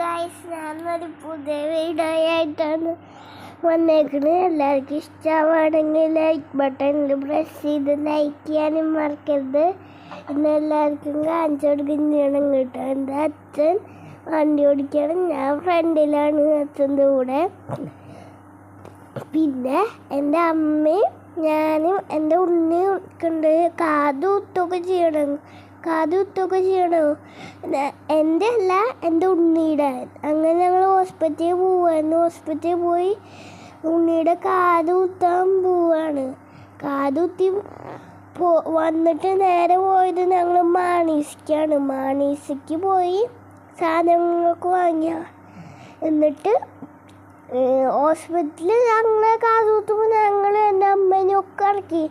Guys ഞാനൊരു പുതിയ video ആയിട്ടാണ് വന്നേക്കുന്നത് എല്ലാവർക്കും ഇഷ്ടമാണെങ്കിൽ ലൈക്ക് ബട്ടണിൽ പ്രസ് ചെയ്ത് ലൈക്ക് ചെയ്യാനും മറക്കരുത്. പിന്നെ എല്ലാവർക്കും കാണിച്ചു കൊടുക്കുന്നതാണ് കേട്ടോ എന്റെ അച്ഛൻ. വണ്ടി ഓടിക്കണം. ഞാൻ ഫ്രണ്ടിലാണ് അച്ഛന്റെ കൂടെ. പിന്നെ എന്റെ അമ്മയും ഞാനും എന്റെ ഉണ്ണിയും ഉണ്ട്. കാത് കുത്തൊക്കെ ചെയ്യണം. കാത് കുത്തൊക്കെ ചെയ്യണോ? എന്റെ അല്ല എന്റെ ഉണ്ണിയുടെ. അങ്ങനെ ഞങ്ങൾ ഹോസ്പിറ്റലിൽ പോവായിരുന്നു. ഹോസ്പിറ്റലിൽ പോയി ഉണ്ണിയുടെ കാത് കുത്താൻ പോവാണ്. കാത് കുത്തി പോ വന്നിട്ട് നേരെ പോയത് ഞങ്ങൾ മാണീസിക്കാണ്. മാണീസിക്ക് പോയി സാധനങ്ങളൊക്കെ വാങ്ങിയ. എന്നിട്ട് ഹോസ്പിറ്റലിൽ ഞങ്ങളെ കാതുകുത്തുമ്പോൾ ഞങ്ങൾ എന്റെ അമ്മേനെ ഒക്കെ ഇറക്കി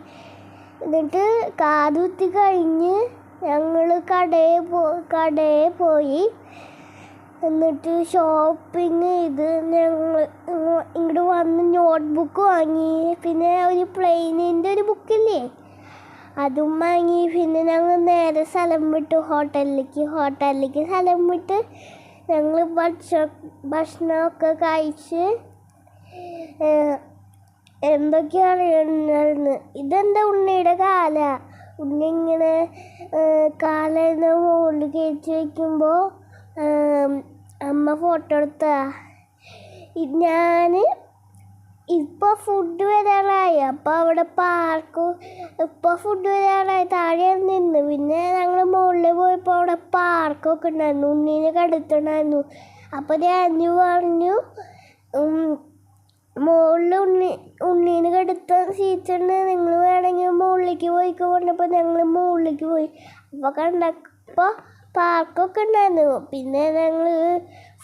എന്നിട്ട് കാതുകുത്തി കഴിഞ്ഞ് ഞങ്ങൾ കടയിൽ പോ കടയിൽ പോയി. എന്നിട്ട് ഷോപ്പിംഗ് ചെയ്ത് ഞങ്ങൾ ഇങ്ങോട്ട് വന്ന് നോട്ട് ബുക്ക് വാങ്ങി. പിന്നെ ഒരു പ്ലെയിനിന്റെ ഒരു ബുക്കില്ലേ അതും വാങ്ങി. പിന്നെ ഞങ്ങൾ നേരെ സ്ഥലം വിട്ടു ഹോട്ടലിലേക്ക് ഹോട്ടലിലേക്ക് സ്ഥലം വിട്ട് ഞങ്ങൾ ഭക്ഷണം ഭക്ഷണമൊക്കെ കഴിച്ച് എന്തൊക്കെയാണ് ഇതെന്താ ഉണ്ണിയുടെ കാല? ഉണ്ണി ഇങ്ങനെ കാലിന് മുകളിൽ കയറ്റി വയ്ക്കുമ്പോൾ അമ്മ ഫോട്ടോ എടുത്താ. ഞാൻ ഇപ്പോൾ ഫുഡ് വരാറായി. അപ്പോൾ അവിടെ പാർക്ക് ഇപ്പോൾ ഫുഡ് വരാറായി. താഴെ നിന്ന്. പിന്നെ ഞങ്ങൾ മുകളിൽ പോയപ്പോൾ അവിടെ പാർക്കൊക്കെ ഉണ്ടായിരുന്നു. ഉണ്ണീനെ കടുത്തുണ്ടായിരുന്നു അപ്പോൾ ഞാൻ പറഞ്ഞു മുകളിൽ ഉണ്ണി ഉണ്ണീനെ കടുത്ത സീറ്റുണ്ട് നിങ്ങൾ വേണമെങ്കിൽ മുകളിലേക്ക് പോയിക്കോ പറഞ്ഞപ്പോൾ ഞങ്ങൾ മുകളിലേക്ക് പോയി. അപ്പോൾ കണ്ടപ്പോൾ പാർക്കൊക്കെ ഉണ്ടായിരുന്നു. പിന്നെ ഞങ്ങൾ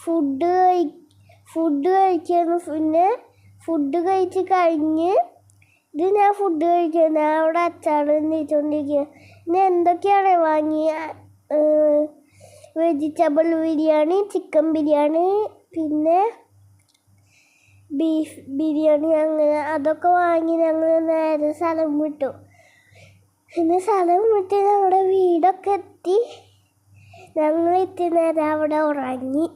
ഫുഡ് കഴി ഫുഡ് കഴിക്കുന്നു പിന്നെ ഫുഡ് കഴിച്ച് കഴിഞ്ഞ് ഇത് ഞാൻ ഫുഡ് കഴിക്കുന്നത് ഞാൻ അവിടെ അച്ചാറ് നീച്ചോണ്ടിരിക്കുക പിന്നെ എന്തൊക്കെയാണ് വാങ്ങിയ വെജിറ്റബിൾ ബിരിയാണി ചിക്കൻ ബിരിയാണി പിന്നെ ബീഫ് ബിരിയാണി അങ്ങനെ അതൊക്കെ വാങ്ങി ഞങ്ങൾ നേരെ സ്ഥലം വിട്ടു. പിന്നെ സ്ഥലം വിട്ട് ഞങ്ങളുടെ വീടൊക്കെ എത്തി. ഞങ്ങൾ എത്തി നേരെ അവിടെ ഉറങ്ങി.